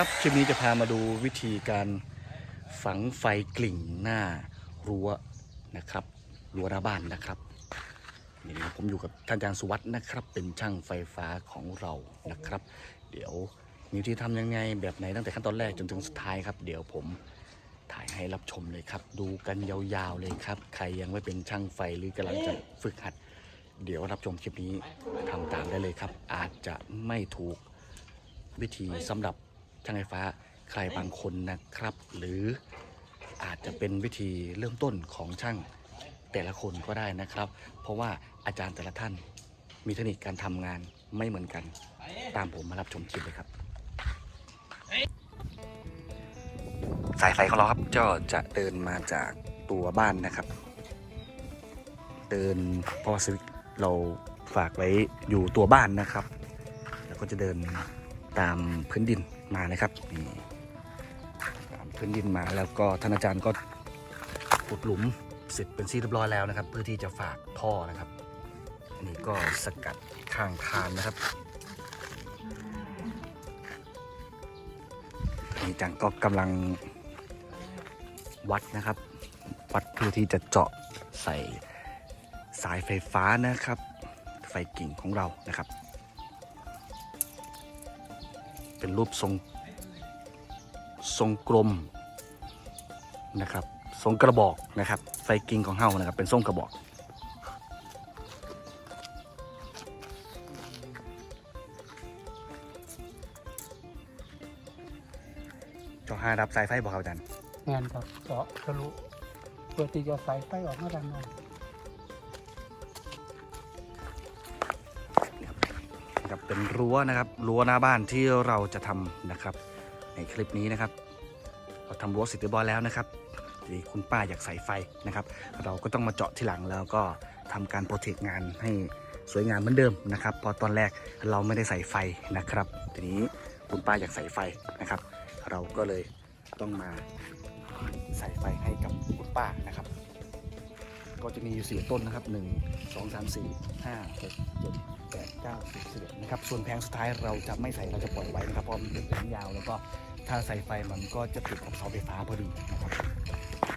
ครับคลิปนี้จะพามาดูวิธีการฝังไฟกลิ่งหน้ารั้วนะครับรั้วหน้าบ้านนะครับนี่ผมอยู่กับท่านอาจารย์สุวัสด์นะครับ เป็นช่างไฟฟ้าของเรานะครับ เดี๋ยวมีวิธีทำยังไงแบบไหนตั้งแต่ขั้นตอนแรกจนถึงสุดท้ายครับ เดี๋ยวผมถ่ายให้รับชมเลยครับ ดูกันยาวๆเลยครับ ใครยังไม่เป็นช่างไฟหรือกำลังจะฝึกหัด เดี๋ยวรับชมคลิปนี้ทำตามได้เลยครับ อาจจะไม่ถูกวิธีสำหรับ ช่างไฟฟ้าใครบางคนนะครับ หรืออาจจะเป็นวิธีเริ่มต้นของช่างแต่ละคนก็ได้นะครับ เพราะว่าอาจารย์แต่ละท่านมีเทคนิคการทำงานไม่เหมือนกัน ตามผมมารับชมคลิปเลยครับ สายไฟของเราครับก็จะเดินมาจากตัวบ้านนะครับ เดินเพราะว่าสวิตเราฝากไว้อยู่ตัวบ้านนะครับ แล้วก็จะเดินตามพื้นดิน มานะครับนี่ตามพื้นดินมาแล้วก็ท่านอาจารย์ก็ขุดหลุมเสร็จเป็นที่เรียบร้อยแล้วนะครับ เพื่อที่จะฝากท่อนะครับอันนี่ก็สกัดข้างคานนะครับนี่จารย์ก็กำลังวัดนะครับ วัดเพื่อที่จะเจาะใส่สายไฟฟ้านะครับ ไฟกิ่งของเรานะครับ เป็นรูปทรงทรงกลมนะครับทรงกระบอกนะครับไฟกิ่งของเฮานะครับ เป็นทรงกระบอกจอห้ารับสายไฟบอกครับอาจารย์งานครับเจาะทะลุเพื่อที่จะใส่ไฟออกมาด้านนอก เป็นรั้วนะครับรั้วหน้าบ้านที่เราจะทำนะครับ ในคลิปนี้นะครับ เราทำรั้วเสร็จเรียบร้อยแล้วนะครับทีนี้คุณป้าอยากใส่ไฟนะครับ เราก็ต้องมาเจาะทีหลังแล้วก็ทำการโปรเทคงานให้สวยงามเหมือนเดิมนะครับพราะตอนแรกเราไม่ได้ใส่ไฟนะครับ ทีนี้คุณป้าอยากใส่ไฟนะครับ เราก็เลยต้องมาใส่ไฟให้กับคุณป้านะครับ ก็จะมีอยู่สี่ต้นนะครับหนึ่งสองสามสี่ห้าหกเจ็ด แปดเก้าสิบสิบเอ็ดนะครับ ส่วนแผงสุดท้ายเราจะไม่ใส่เราจะปล่อยไว้นะครับเพราะมันเป็นแผงยาวแล้วก็ถ้าใส่ไฟมันก็จะติดกับเสาไฟฟ้าพอดีนะครับ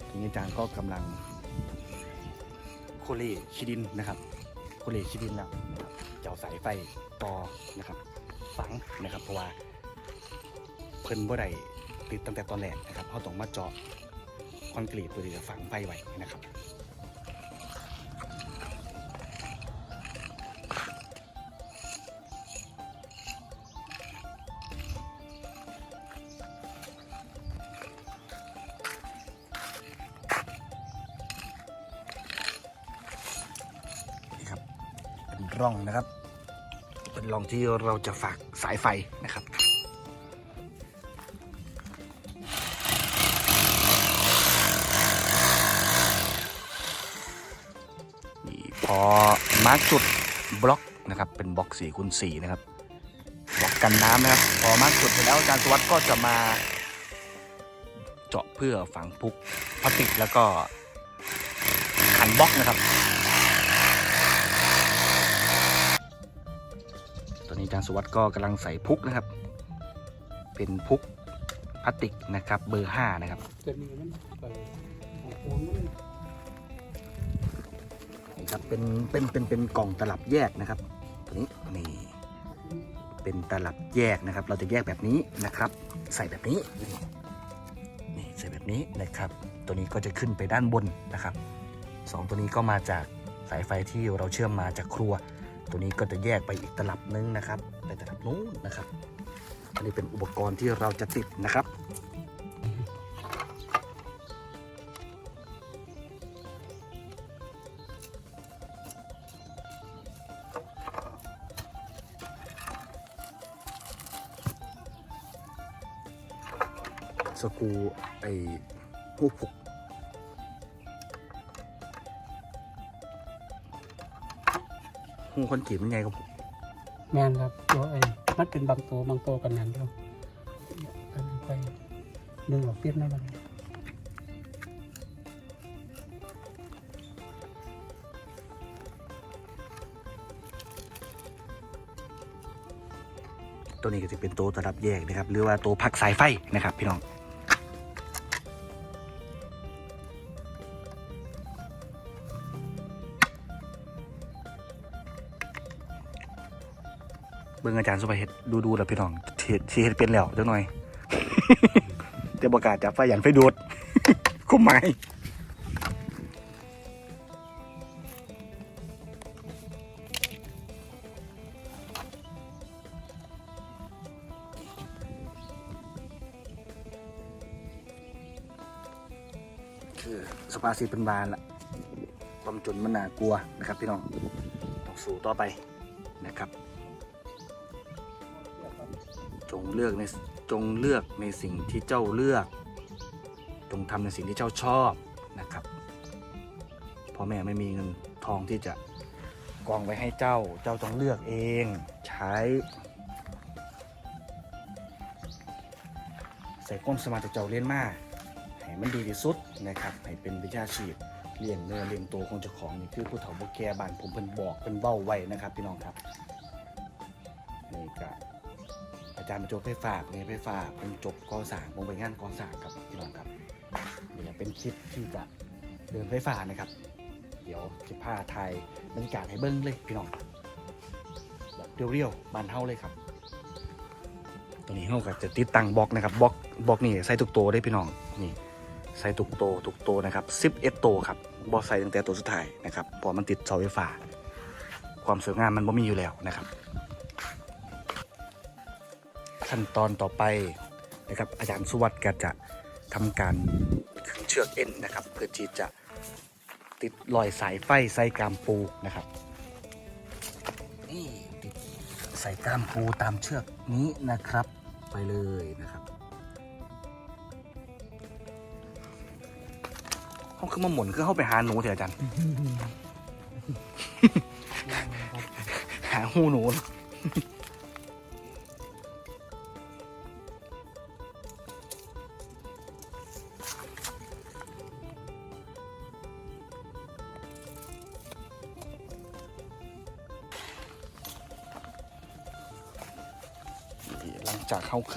ทีนี้อาจารย์ก็กำลังโคเลชิดินนะครับโคเลชิดินแล้วนะครับจะเอาสายไฟต่อนะครับ ฝังนะครับเพราะว่าเพิ่นบ่ได้ติดตั้งแต่ตอนแรกนะครับเขาต้องมาเจาะคอนกรีตเพื่อที่จะฝังไฟไว้นะครับ ร่องนะครับ เป็นร่องที่เราจะฝากสายไฟนะครับนี่พอมาร์กจุดบล็อกนะครับ เป็นบล็อก4คูณ4นะครับบล็อกกันน้ำนะครับ พอมาร์กจุดเสร็จแล้วอาจารย์สวัสดิ์ก็จะมาเจาะเพื่อฝังพุกพลาสติกแล้วก็ขันบล็อกนะครับาจารย์สุวัสด์ก็กำลังใส่พุกนะครับ เป็นพุกพลาสติกนะครับ เบอร์5นะครับจะมีมันไปของปูนมันนี่ครับเป็นเป็นเป็นเป็นกล่องตลับแยกนะครับ ตัวนี้นี่เป็นตลับแยกนะครับ เราจะแยกแบบนี้นะครับ ใส่แบบนี้นี่นี่ใส่แบบนี้นะครับ ตัวนี้ก็จะขึ้นไปด้านบนนะครับสองตัวนี้ก็มาจากสายไฟที่เราเชื่อมมาจากครัว ตัวนี้ก็จะแยกไปอีกตลับนึงนะครับไปตลับนู้นนะครับ อันนี้เป็นอุปกรณ์ที่เราจะติดนะครับสกูไอ้ผู้ผูก หูคอนกรีตมันไงครับผมงานครับตัวไอ้มันเป็นบางตัวบางตัวกันนั้นเดียวกันไปดึงออกเปรียบไม่ได้ตัวนี้ก็จะเป็นตัวระดับแยกนะครับ หรือว่าตัวพักสายไฟนะครับพี่น้อง เบิ่งอาจารย์สุภาเฮ็ดดูดูแล้วพี่น้องเฮ็ดเฮ็ดเป็นแล้วจังหน่อยแต่ประกาศจับไฟหยันไฟดูดคุ้มไหมสภาษิตเป็นบานละความจนมันน่ากลัวนะครับพี่น้อง ต้องสู้ต่อไปนะครับ เลือกในจงเลือกในสิ่งที่เจ้าเลือก จงทำในสิ่งที่เจ้าชอบนะครับพ่อแม่ไม่มีเงินทองที่จะกองไว้ให้เจ้า เจ้าต้องเลือกเองใช้ ใส่ก้นสมาธิเจ้าเรียนมาให้มันดีที่สุดนะครับให้เป็นวิชาชีพเลี้ยงเนื้อเลี้ยงตัวของเจ้าของนี่คือผู้เฒ่าผู้แก่บ้านผมเป็นบอกเป็นเบ้าไว้นะครับ พี่น้องครับนี่ก็ อาจารย์มาจบไฟฟ้าเนี่ยไฟฟ้าเป็นจบกอสางผมไปงานกอสางครับพี่น้องครับนี่เป็นคลิปที่จะเดินไฟฟ้านะครับ เดี๋ยวจะพาไทยบรรยากาศให้เบิ้งเลยพี่น้องแบบเรียวๆบานเท่าเลยครับตัวนี้เท่ากับจะติดตั้งบล็อกนะครับบล็อกบล็อกนี่ใส่ทุกตัวได้พี่น้องนี่ใส่ทุกตัวทุกตัวนะครับ11ตัวครับบอใส่ตั้งแต่ตัวสุดท้ายนะครับพราะมันติดเสาไฟฟ้า ความสวยงามมันบ่มีอยู่แล้วนะครับ ขั้นตอนต่อไปนะครับ อาจารย์สุวัสดิ์ก็จะทำการเชือกเอ็นนะครับ เพื่อที่จะติดรอยสายไฟใส่กามปูนะครับนี่ติดใส่กามปูตามเชือกนี้นะครับไปเลยนะครับเขาคือมาหมุนคือเข้าไปหาหนูเถอะอาจารย์ หาหูหนู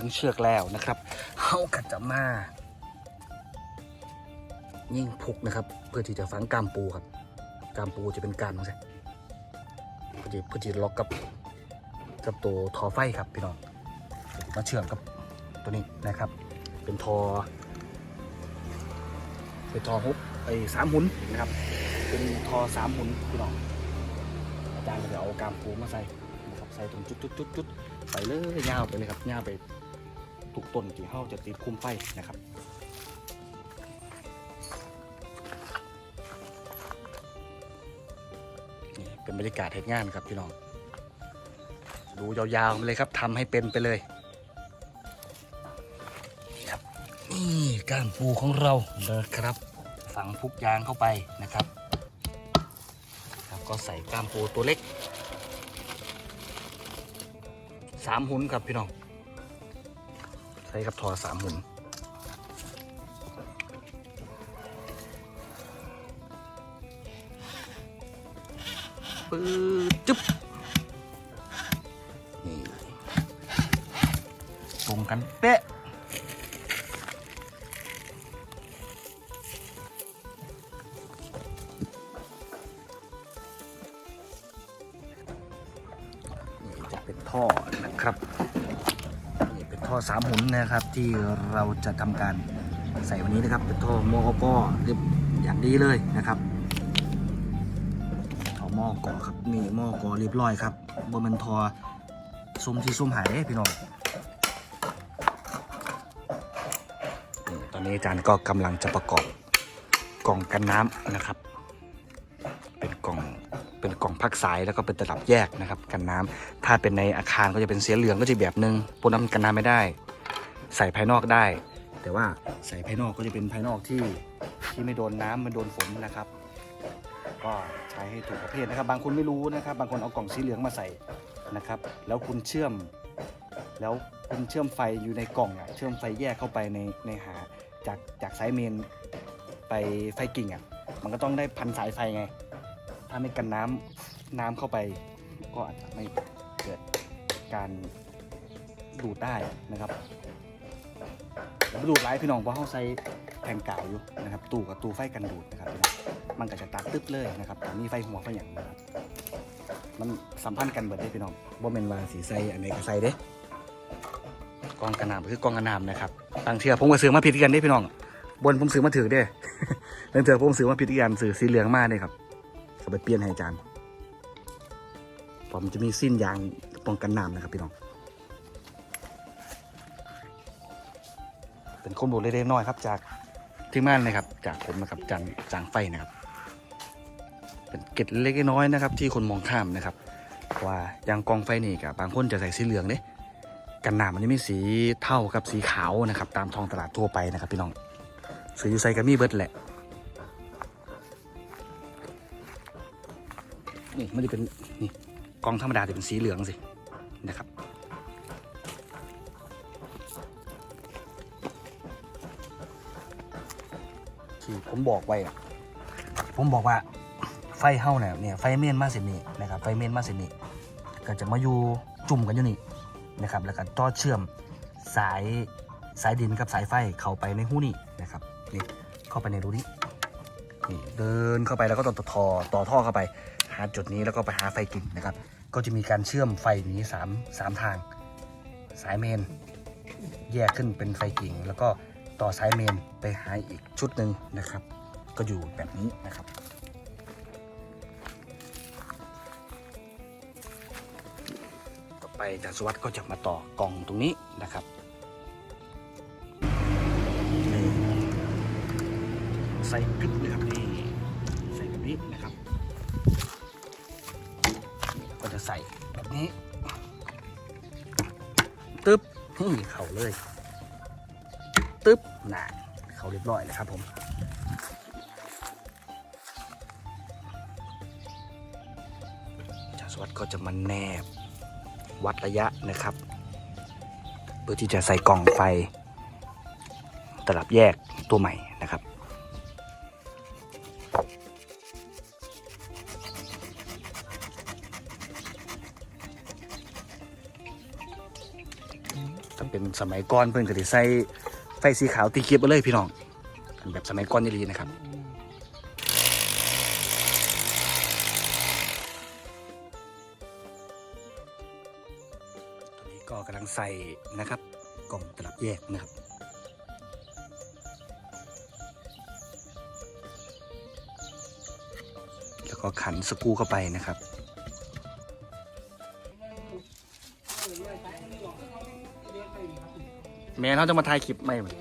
จากเขาขึงเชือกแล้วนะครับเขาก็จะมายิ่งพุกนะครับ เพื่อที่จะฝังกามปูครับ กามปูจะเป็นการมั้งใช่เพื่อที่เพื่อที่ล็อกกับกับตัวทอไฟครับพี่น้องมาเชื่อมกับตัวนี้นะครับ เป็นทอเป็นทอฮุบไอ้สามหุนนะครับ เป็นทอสามหุนพี่น้องอาจารย์ก็จะเอากามปูมาใส่นะครับใส่ตรงจุดจุดจุดจุดไปเลยยาวไปเลยครับยาวไป ทุกต้นที่เขาจะติดคุ้มไฟนะครับนี่เป็นบรรยากาศเหตุงานครับพี่น้อง ดูยาวๆมาเลยครับทำให้เป็นไปเลยครับนี่ก้านปูของเรานะครับ ฝังพุกยางเข้าไปนะครับครับ ก็ใส่ก้ามปูตัวเล็กสามหุนครับพี่น้อง ช้กับทอสามหุนปื๊ดจุ๊บนี่ตรงกันเป๊ะ สามหุนนะครับ ที่เราจะทำการใส่วันนี้นะครับเป็นท่อหม้อกอเรียบอย่างดีเลยนะครับท่อหม้อก่อครับนี่หม้อก่อเรียบร้อยครับบนมันทอซุ้มที่ซุ้มหายเด้พี่น้องตอนนี้อาจารย์ก็กำลังจะประกอบกล่องกันน้ำนะครับ เป็นกล่อง เป็นกล่องพักสายแล้วก็เป็นตลับแยกนะครับกันน้ำถ้าเป็นในอาคารก็จะเป็นเสียเหลืองก็จะแบบนึงพวกนั้นกันน้ำไม่ได้ ใส่ภายนอกได้ แต่ว่าใส่ภายนอกก็จะเป็นภายนอกที่ที่ไม่โดนน้ำไม่โดนฝนนะครับ ก็ใช้ให้ถูกประเภทนะครับ บางคนไม่รู้นะครับ บางคนเอากล่องสีเหลืองมาใส่นะครับ แล้วคุณเชื่อม แล้วคุณเชื่อมไฟอยู่ในกล่องอะเชื่อมไฟแยกเข้าไปในในหาจากจากสายเมนไปไฟกิ่งอะมันก็ต้องได้พันสายไฟไง ถ้าไม่กันน้ำน้ำเข้าไป ก็อาจจะไม่เกิดการดูดได้นะครับแล้วดูดไลายพี่น้องเพราะเขาใส่แผ่นกาวอยู่นะครับ ตู้กับตู้ไฟกันดูดนะครับพี่น้องมันก็จะตัดตึ๊บเลยนะครับแต่มีไฟหัวไฟอย่างนะครับมันสัมพันธ์กันเบิดได้พี่น้องบ่แม่นว่าสีใส่อันไหนก็ใส่เด้กองกระหน่ำคือกองกระหน่ำนะครับบางเทื่อผมก็ซื้อมาผิดกันได้พี่น้อง บนผมซื้อมาถือเด้บางเทื่อผมซื้อมาผิดกันซื้อสีเหลืองมาเด้ครับ ก็ไปเปลี่ยนให้อาจารย์เพอมันจะมีสิ้นยางป้องกันน้ำนะครับพี่น้อง เป็นข้อมูลเล็กๆน้อยครับ จากที่ม่านนะครับ จากผมนะครับจางจางไฟนะครับ เป็นเกร็ดเล็กๆน้อยนะครับ ที่คนมองข้ามนะครับว่ายางกองไฟนี่กับบางคนจะใส่สีเหลืองเนี่ยกันหนามันจะมีสีเท่ากับสีขาวนะครับ ตามท้องตลาดทั่วไปนะครับ พี่น้องซื้ออยู่ใส่กัมีเบิร์ดแหละ นี่มันจะเป็นนี่กองธรรมดาจะเป็นสีเหลืองสินะครับ ที่ผมบอกไว้อะผมบอกว่าไฟเฮาเนี่ยเนี่ยไฟเมนมาเสนี่นะครับไฟเมนมาเสนี่ก็จะมาอยู่จุ่มกันอยู่นี่นะครับ แล้วก็ต่อเชื่อมสายสายดินกับสายไฟเข้าไปในหูนี่นะครับนี่เข้าไปในรูนี้นี่เดินเข้าไปแล้วก็ต่อต่อต่อท่อเข้าไป หาจุดนี้แล้วก็ไปหาไฟกิ่งนะครับ ก็จะมีการเชื่อมไฟนี้สามสามทาง สายเมน แยกขึ้นเป็นไฟกิ่ง แล้วก็ต่อสายเมนไปหาอีกชุดหนึ่งนะครับ ก็อยู่แบบนี้นะครับต่อไปอาจารย์สวัสด์ก็จะมาต่อกล่องตรงนี้นะครับใส่กึ๊บนะครับนี่ใส่แบบนี้นะครับ ใส่แบบนี้ตึ๊บนี่เข่าเลยตึ๊บน่ะเขาเรียบร้อยเลยครับผมอาจารย์สวัสดิ์ก็จะมาแนบวัดระยะนะครับเพื่อที่จะใส่กล่องไฟตลับแยกตัวใหม่นะครับ สมัยก่อนเพื่อนก็จะใส่ไฟสีขาวตีเกียบไปเลยพี่น้องอันแบบสมัยก่อนนี่ดีนะครับตอนนี้ก็กำลังใส่นะครับกล่องตลับแยกนะครับแล้วก็ขันสกูเข้าไปนะครับ แม่เขาจะมาถ่ายคลิปไหมมัน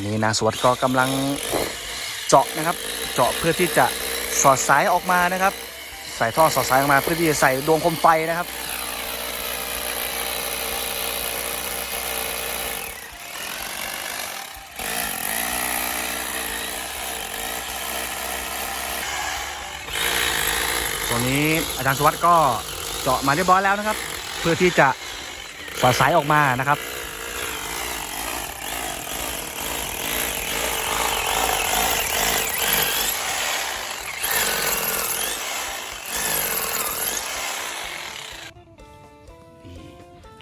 อนนี้นางสวัสดิ์ก็กำลังเจาะนะครับ เจาะเพื่อที่จะสอดสายออกมานะครับ ใส่ท่อสอดสายออกมาเพื่อที่จะใส่ดวงคมไฟนะครับตรงนี้อาจารย์สวัสดิ์ก็เจาะมาเรียบร้อยแล้วนะครับ เพื่อที่จะสอดสายออกมานะครับ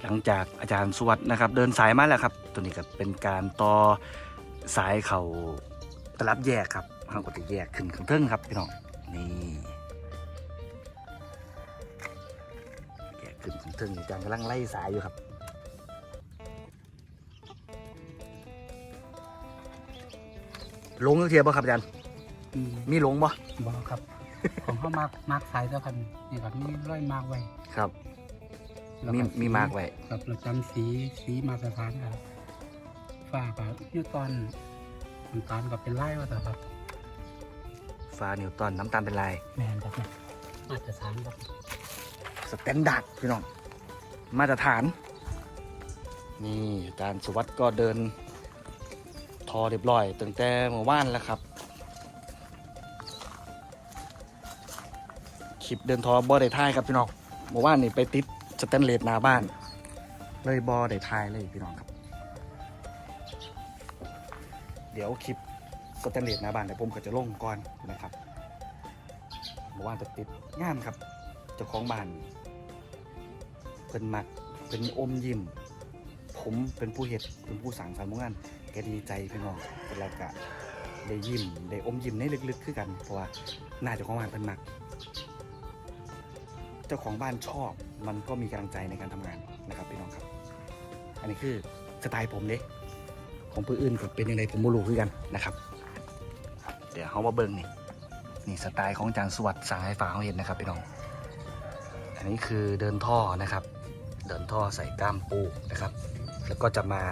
หลังจากอาจารย์สวัสด์นะครับ เดินสายมาแล้วครับ ตัวนี้ก็เป็นการต่อสายเขาตลับแยกครับห้างก็จะแยกขึ้นข้างเทิงครับพี่น้องนี่แยกขึ้นข้างเทิงอาจารย์กำลังไล่สายอยู่ครับลงเทียบป่ะครับอาจารย์อืมมีลงป่ะบอกครับ ของเขามากมากสายแล้วกันนี่ครับมีร้อยมากไว้ครับแล้ว มีก็มีมากไว้กับประจำสีสีมาตรฐานครับฝ้ากับนิวตันน้ำตาลกับเป็นไล่ว่าแต่ครับฟ้านิวตันน้ำตาลเป็นลายแมนครับเนี่ยมาตรฐานครับสแตนดาร์ดพี่น้องมาตรฐาน นี่อาจารย์สุวัสด์ก็เดิน ทอเรียบร้อยตั้งแต่เมื่อวานแล้วครับคลิปเดินทอบอได้ทายครับพี่น้องเมื่อวานนี่ไปติด สแตนเลสหน้าบ้าน เลยบอได้ทายเลยพี่น้องครับ เดี๋ยวคลิปสแตนเลสหน้าบ้านเดี๋ยวผมก็จะลงก่อนนะครับเมื่อวานไปติดงามครับเจ้าของบ้านเพิ่นมักเป็นอมยิ้มผมเป็นผู้เห็ดเป็นผู้สั่งสรรค์หมู่งานแกดีใจพี่น้องเป็นแล้วก็ได้ยิ้มได้อมยิ้มในลึกๆคือกันเพราะว่าหน้าเจ้าของบ้านเพิ่นมัก เจ้าของบ้านชอบ มันก็มีกำลังใจในการทำงานนะครับพี่น้องครับ อันนี้คือสไตล์ผมเด้ของผู้อื่นก็เป็นยังไงผมไม่รู้คือกันนะครับ เดี๋ยวเขามาเบิ่งนี่นี่สไตล์ของจารย์สวัสดิ์สายฝาเขาเห็นนะครับพี่น้อง อันนี้คือเดินท่อนะครับ เดินท่อใส่ก้ามปูนะครับ แล้วก็จะมา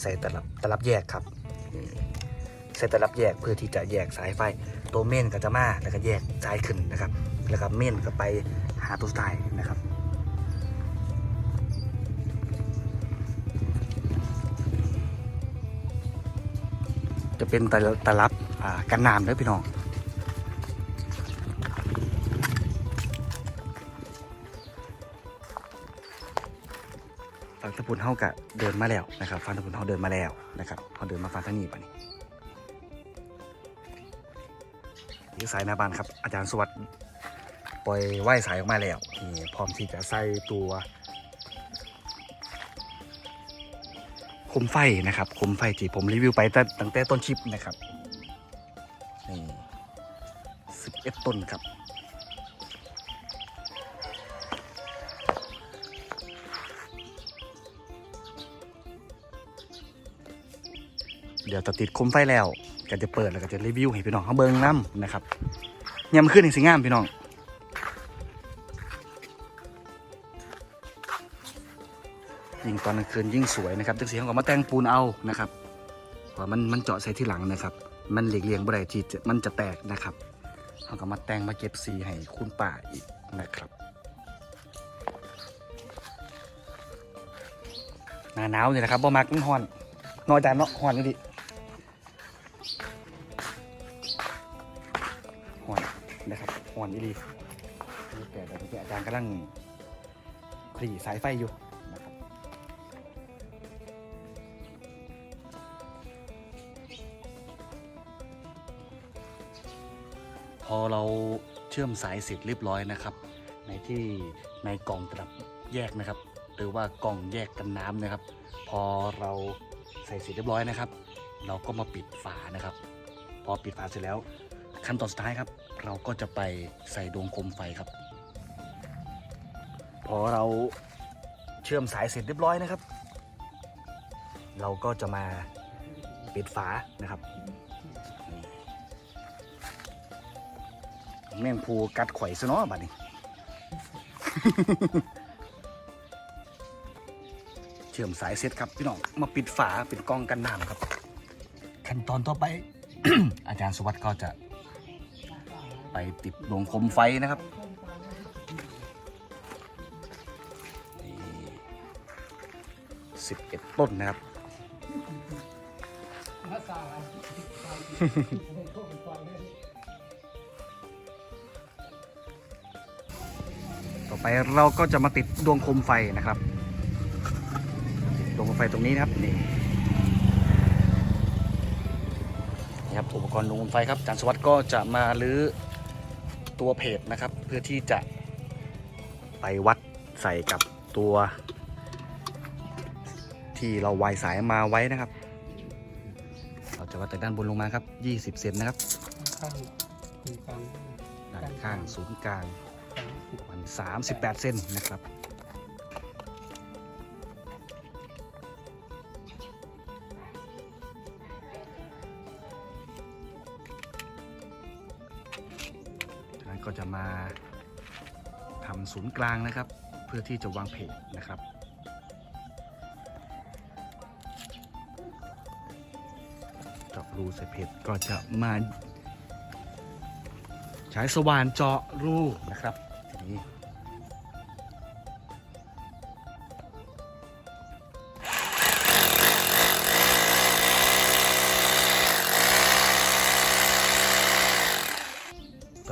ใส่ตลับตลับแยกครับใส่ตลับแยกเพื่อที่จะแยกสายไฟ ตัวเม่นก็จะมาแล้วก็แยกสายขึ้นนะครับ แล้วก็เม่นก็ไป หาตัวสายนะครับจะเป็นตะตะลับกันน้ำด้อพี่น้อง ฝั่งตะพุนเฮากะเดินมาแล้วนะครับฝั่งตะพุนเฮาเดินมาแล้วนะครับเฮาเดินมาฝั่งทางนี้ปะนี่นี่สายนาบานครับ อาจารย์สวัสดิ์ ปล่อยไหว้สายออกมาแล้วนี่พร้อมที่จะใส่ตัวคมไฟนะครับคมไฟที่ผมรีวิวไปตั้งแต่ต้นคลิปนะครับนี่สิบเอ็ดต้นครับเดี๋ยวจะติดคมไฟแล้วก็จะเปิดแล้วก็จะรีวิวให้พี่น้องเขาเบิ่งน้ำนะครับยามขึ้นอีกสิงามพี่น้อง ยิ่งตอนกลางคืนยิ่งสวยนะครับจังสีเขาก็มาแต่งปูนเอานะครับเพราะมันมันเจาะใส่ที่หลังนะครับ มันเหลีกเลี่ยงบ่ได้ที่จะมันจะแตกนะครับเขาก็มาแต่งมาเก็บสีให้คุณป่าอีกนะครับหนาหนาวเนี่ยนะครับบ่มักมันฮ้อนนอยจานเนาะหอนกันดิหอนนะครับหอนอีหลีนี่แต่ตอนนี้อาจารย์กำลังคลี่สายไฟอยู่ อเราเชื่อมสายเสร็จเรียบร้อยนะครับ ในที่ในกล่องตลับแยกนะครับ หรือว่ากล่องแยกกันน้ำนะครับ พอเราใส่เสร็จเรียบร้อยนะครับ เราก็มาปิดฝานะครับ พอปิดฝาเสร็จแล้ว ขั้นตอนสุดท้ายครับ เราก็จะไปใส่ดวงโคมไฟครับ พอเราเชื่อมสายเสร็จเรียบร้อยนะครับ เราก็จะมาปิดฝานะครับ แม่งภูกัดไข่ซะเนาะบัดนี้ เชื่อมสายเสร็จครับพี่น้องมาปิดฝาปิดกล้องกันน้ำครับ ขั้นตอนต่อไป อาจารย์สวัสดิ์ก็จะ ไปติดดวงโคมไฟนะครับสิบเอ็ดต้นนะครับ ไปเราก็จะมาติดดวงโคมไฟนะครับ ดวงไฟตรงนี้นะครับนี่นี่ครับอุปกรณ์ดวงไฟครับอาจารย์สวัสดิ์ก็จะมาลื้อตัวเพจนะครับ เพื่อที่จะไปวัดใส่กับตัว ที่เราวายสายมาไว้นะครับ เราจะวัดจากด้านบนลงมาครับ 20 เซนนะครับ ข้างตรงกลางด้านข้างศูนย์กลางสามสิบมัน 38เซนนะครับจากนั้นก็จะมาทำศูนย์กลางนะครับ เพื่อที่จะวางเพจนะครับเจาะรูใส่เพจก็จะมาใช้สว่านเจาะรูนะครับ ต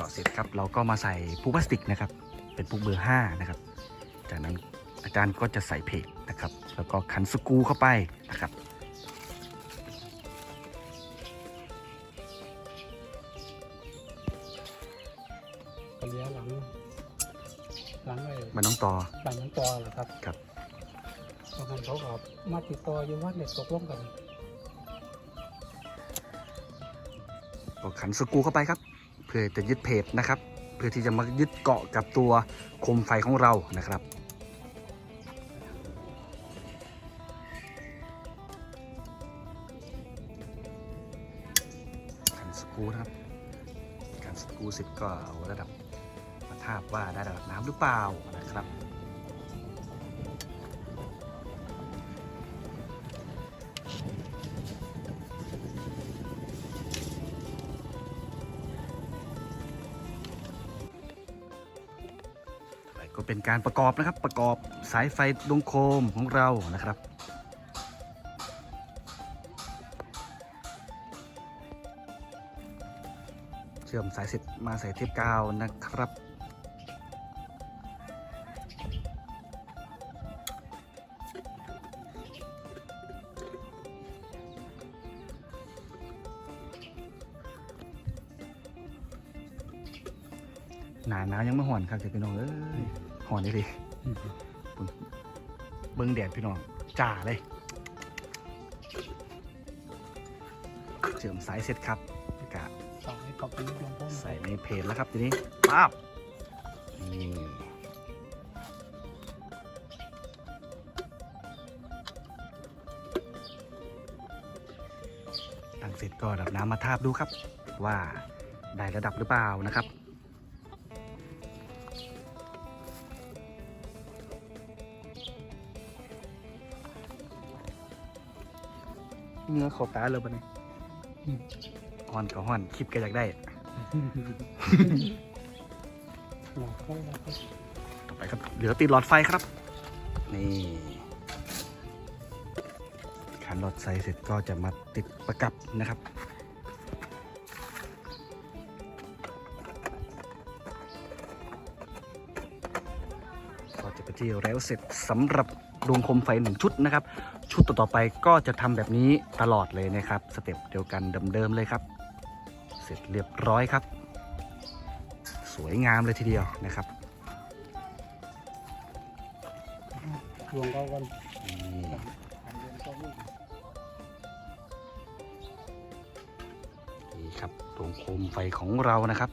่อเสร็จครับเราก็มาใส่ปูพลาสติกนะครับ เป็นปูเบอร์ห้านะครับ จากนั้นอาจารย์ก็จะใส่เพกนะครับ แล้วก็ขันสกูเข้าไปนะครับ หลังไอ้มันต้องต่อหลังนั้นต่อเหรอครับครับตอนนั้นเขาก็มาติดต่ออยู่ว่าเนี่ยตกลงกันก็ขันสกรูเข้าไปครับ เพื่อจะยึดเพจนะครับ เพื่อที่จะมายึดเกาะกับตัวโคมไฟของเรานะครับขันสกรูนะครับขันสกรูเสร็จก็เอาระดับมาทาบว่าได้ระดับน้ำหรือเปล่านะครับ เป็นการประกอบนะครับ ประกอบสายไฟดวงโคมของเรานะครับ เชื่อมสายเสร็จมาใส่เทปกาวนะครับหนาหนาวยังไม่ห่อนครับเดี๋ยวพี่น้องเอ้ย ห่อนได้ดิเบิ้งแดดพี่น้องจ่าเลยเชื่อมสายเสร็จครับกะสองให้เขาเป็นดวงพ่อใส่ในเพจแล้วครับทีนี้ป๊าบนี่ตั้งเสร็จก็ดับน้ำมาทาบดูครับ ว่าได้ระดับหรือเปล่านะครับ เนื้อเขาตาเลยปะเนี่ยฮอนกับฮอนคลิปก็อยากได้หลอกเขาแล้วก็ต่อไปครับเหลือติดหลอดไฟครับ นี่ขันหลอดไฟเสร็จก็จะมาติดประกับนะครับก็จะไปนที่แล้วเสร็จสำหรับดวงโคมไฟหนึ่งชุดนะครับ ชุดต่อๆไปก็จะทำแบบนี้ตลอดเลยนะครับ สเต็ปเดียวกันเดิมๆเลยครับ เสร็จเรียบร้อยครับ สวยงามเลยทีเดียวนะครับดวงเขากันนี่อันเดียวก็ไม่นี่ครับดวงโคมไฟของเรานะครับ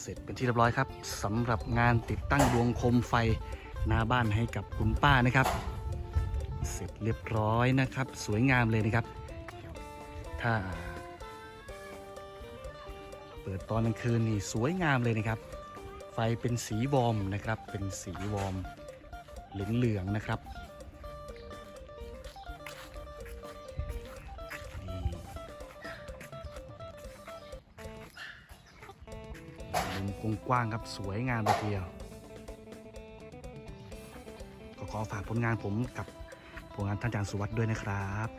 เสร็จเป็นที่เรียบร้อยครับสำหรับงานติดตั้งดวงโคมไฟ หน้าบ้านให้กับคุณป้านะครับ เสร็จเรียบร้อยนะครับ สวยงามเลยนะครับ ถ้า เปิดตอนกลางคืนนี่สวยงามเลยนะครับ ไฟเป็นสีวอมนะครับ เป็นสีวอมเหลืองๆนะครับมุมกว้างครับสวยงามเลยทีเดียว ขอฝากผลงานผมกับผลงานท่านอาจารย์สุวัสด์ด้วยนะครับ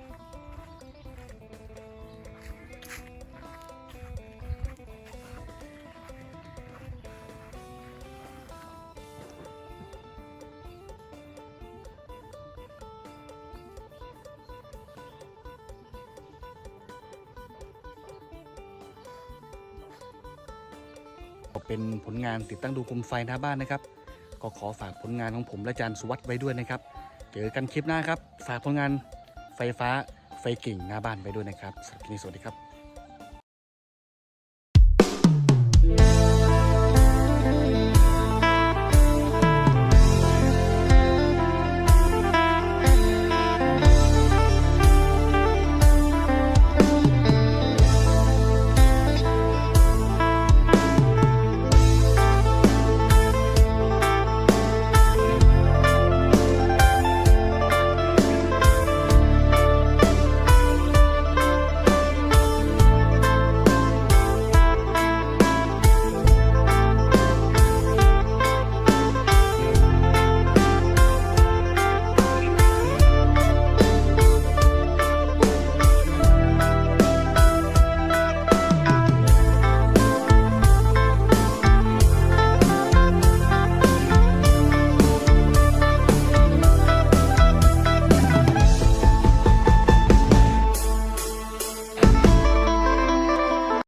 เป็นผลงานติดตั้งดูโคมไฟหน้าบ้านนะครับ ก็ขอฝากผลงานของผมและอาจารย์สุวัสด์ไว้ด้วยนะครับ เจอกันคลิปหน้าครับ ฝากผลงานไฟฟ้าไฟกิ่งหน้าบ้านไว้ด้วยนะครับสำหรับคลิปนี้สวัสดีครับ